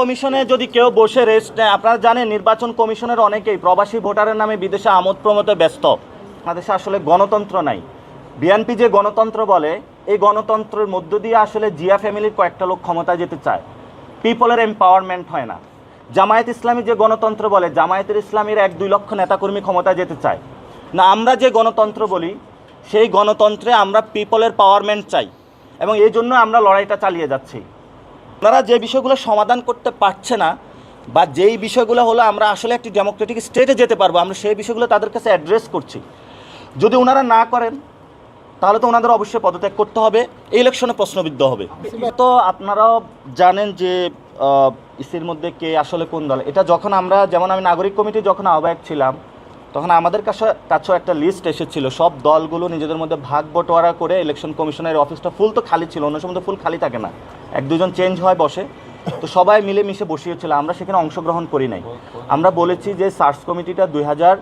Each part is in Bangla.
কমিশনে যদি কেউ বসে রেস্ট নেয়, আপনারা জানেন নির্বাচন কমিশনের অনেকেই প্রবাসী ভোটারের নামে বিদেশে আমোদ প্রমোদে ব্যস্ত। বাংলাদেশে আসলে গণতন্ত্র নাই। বিএনপি যে গণতন্ত্র বলে, এই গণতন্ত্রের মধ্য দিয়ে আসলে জিয়া ফ্যামিলির কয়েকটা লোক ক্ষমতায় যেতে চায়। পিপলের এম্পাওয়ারমেন্ট হয় না। জামায়াত ইসলামী যে গণতন্ত্র বলে, জামায়াতের ইসলামীর এক দুই লক্ষ নেতাকর্মী ক্ষমতায় যেতে চায়। না, আমরা যে গণতন্ত্র বলি, সেই গণতন্ত্রে আমরা পিপলের পাওয়ারমেন্ট চাই। এবং এই জন্য আমরা লড়াইটা চালিয়ে যাচ্ছি। আপনারা যে বিষয়গুলো সমাধান করতে পারছে না বা যেই বিষয়গুলো হলো আমরা আসলে একটি ডেমোক্রেটিক স্টেটে যেতে পারব, আমরা সেই বিষয়গুলো তাদের কাছে অ্যাড্রেস করছি। যদি ওনারা না করেন, তাহলে তো ওনাদের অবশ্যই পদত্যাগ করতে হবে, এই ইলেকশনে প্রশ্নবিদ্ধ হবে। তো আপনারাও জানেন যে ইসির মধ্যে কে আসলে কোন দল। এটা যখন আমরা, যেমন আমি নাগরিক কমিটি যখন আহ্বায়ক ছিলাম, তখন আমাদের কাছে, কাছেও একটা লিস্ট এসেছিল, সব দলগুলো নিজেদের মধ্যে ভাগ বটোয়ারা করে ইলেকশন কমিশনের অফিসটা ফুল তো খালি ছিল, অন্য সময় তো ফুল খালি থাকে না। এক দুজন চেঞ্জ হয় বসে। তো সবাই মিলে মিশে বসিয়েছিল আমরা সেখানে অংশগ্রহণ করি নাই। আমরা বলেছি যে সার্চ কমিটিটা দুই হাজার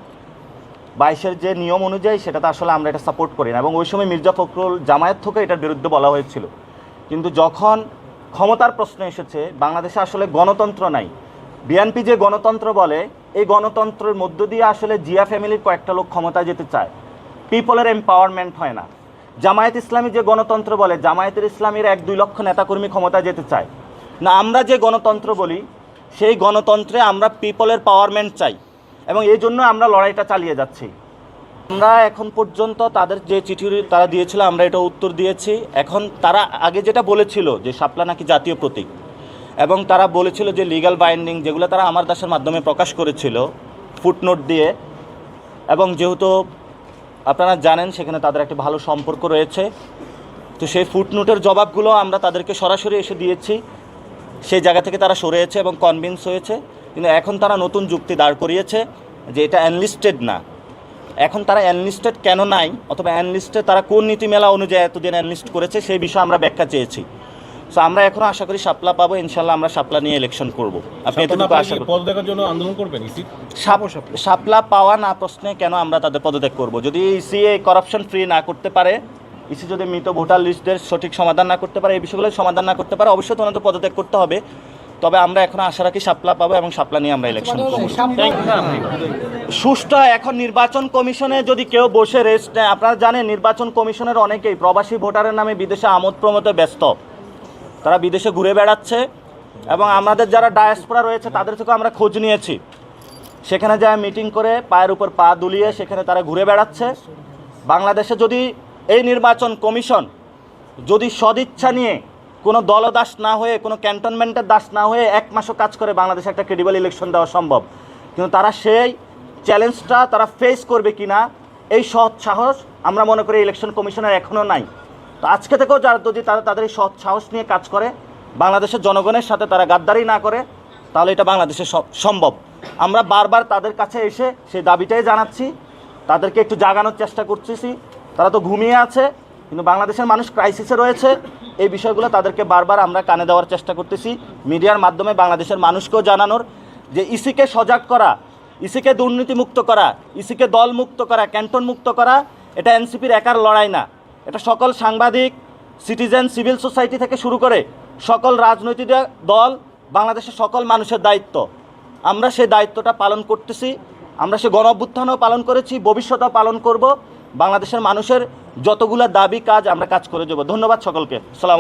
বাইশের যে নিয়ম অনুযায়ী সেটাতে আসলে আমরা এটা সাপোর্ট করি না। এবং ওই সময় মির্জা ফখরুল জামায়াত থেকে এটার বিরুদ্ধে বলা হয়েছিল। কিন্তু যখন ক্ষমতার প্রশ্ন এসেছে, বাংলাদেশে আসলে গণতন্ত্র নাই। বিএনপি যে গণতন্ত্র বলে, এই গণতন্ত্রের মধ্য দিয়ে আসলে জিয়া ফ্যামিলির কয়েকটা লোক ক্ষমতায় যেতে চায়। পিপলের এম্পাওয়ারমেন্ট হয় না। জামায়াত ইসলামী যে গণতন্ত্র বলে, জামায়াতের ইসলামীর এক দুই লক্ষ নেতাকর্মী ক্ষমতা যেতে চায়। না, আমরা যে গণতন্ত্র বলি, সেই গণতন্ত্রে আমরা পিপলের পাওয়ারমেন্ট চাই এবং এই জন্য আমরা লড়াইটা চালিয়ে যাচ্ছি। আমরা এখন পর্যন্ত তাদের যে চিঠি তারা দিয়েছিল, আমরা এটা উত্তর দিয়েছি। এখন তারা আগে যেটা বলেছিল যে শাপলা নাকি জাতীয় প্রতীক, এবং তারা বলেছিল যে লিগাল বাইন্ডিং যেগুলো তারা আমার দাসের মাধ্যমে প্রকাশ করেছিল ফুটনোট দিয়ে, এবং যেহেতু আপনারা জানেন সেখানে তাদের একটা ভালো সম্পর্ক রয়েছে। তো সেই ফুটনোটের জবাবগুলো আমরা তাদেরকে সরাসরি এসে দিয়েছি। সেই জায়গা থেকে তারা সরেছে এবং কনভিন্স হয়েছে। কিন্তু এখন তারা নতুন যুক্তি দাঁড় করিয়েছে যে এটা অ্যানলিস্টেড না। এখন তারা অ্যানলিস্টেড কেন নাই? অথবা অ্যানলিস্টে তারা কোন নীতিমেলা অনুযায়ী এতদিন অ্যানলিস্ট করেছে? সেই বিষয়ে আমরা ব্যাখ্যা চেয়েছি। সো আমরা এখন আশা করি সাপলা পাবো ইনশাল্লাহ আমরা সাপলা নিয়ে ইলেকশন করব। আপনি এতটুকু আশা পদ দেখার জন্য আন্দোলন করবেন ইসি সাপলা পাওয়া না প্রশ্নে কেন আমরা তাদের পদত্যাগ করব? যদি ইসি এই করাপশন ফ্রি না করতে পারে ইসি যদি মৃত ভোটার লিস্টের সঠিক সমাধান না করতে পারে এই বিষয়গুলো সমাধান না করতে পারে অবশ্যই তো ওনাদের পদত্যাগ করতে হবে। তবে আমরা এখন আশা রাখি সাপলা পাবো এবং সাপলা নিয়ে আমরা ইলেকশন করব। সুষ্ঠু এখন নির্বাচন কমিশনে যদি কেউ বসে রেস্ট নেয় আপনারা জানেন নির্বাচন কমিশনের অনেকেই প্রবাসী ভোটারের নামে বিদেশে আমোদ প্রমোদে ব্যস্ত। তারা বিদেশে ঘুরে বেড়াচ্ছে এবং আমাদের যারা ডায়াসপোরা রয়েছে, তাদের থেকেও আমরা খোঁজ নিয়েছি। সেখানে যায় মিটিং করে পায়ের উপর পা দুলিয়ে সেখানে তারা ঘুরে বেড়াচ্ছে। বাংলাদেশে যদি এই নির্বাচন কমিশন যদি সদিচ্ছা নিয়ে কোনো দলদাস না হয়ে, কোনো ক্যান্টনমেন্টের দাস না হয়ে এক মাসও কাজ করে বাংলাদেশে একটা ক্রেডিবল ইলেকশন দেওয়া সম্ভব। কিন্তু তারা সেই চ্যালেঞ্জটা তারা ফেস করবে কি না এই সৎ সাহস আমরা মনে করি ইলেকশন কমিশনের এখনও নাই। তো আজকে থেকেও যারা যদি তারা তাদের এই সৎ সাহস নিয়ে কাজ করে, বাংলাদেশের জনগণের সাথে তারা গাদ্দারি না করে, তাহলে এটা বাংলাদেশে সম্ভব। আমরা বারবার তাদের কাছে এসে সেই দাবিটাই জানাচ্ছি, তাদেরকে একটু জাগানোর চেষ্টা করতেছি। তারা তো ঘুমিয়ে আছে, কিন্তু বাংলাদেশের মানুষ ক্রাইসিসে রয়েছে। এই বিষয়গুলো তাদেরকে বারবার আমরা কানে দেওয়ার চেষ্টা করতেছি। মিডিয়ার মাধ্যমে বাংলাদেশের মানুষকেও জানানোর যে ইসিকে সজাগ করা, ইসিকে দুর্নীতিমুক্ত করা, ইসিকে দলমুক্ত করা ক্যান্টন মুক্ত করা, এটা এনসিপির একার লড়াই না। এটা সকল সাংবাদিক সিটিজেন সিভিল সোসাইটি থেকে শুরু করে সকল রাজনৈতিক দল, বাংলাদেশের সকল মানুষের দায়িত্ব। আমরা সেই দায়িত্বটা পালন করতেছি, আমরা সে গণ পালন করেছি, ভবিষ্যতও পালন করব। বাংলাদেশের মানুষের যতগুলো দাবি, কাজ আমরা কাজ করে যাব। ধন্যবাদ সকলকে। সালাম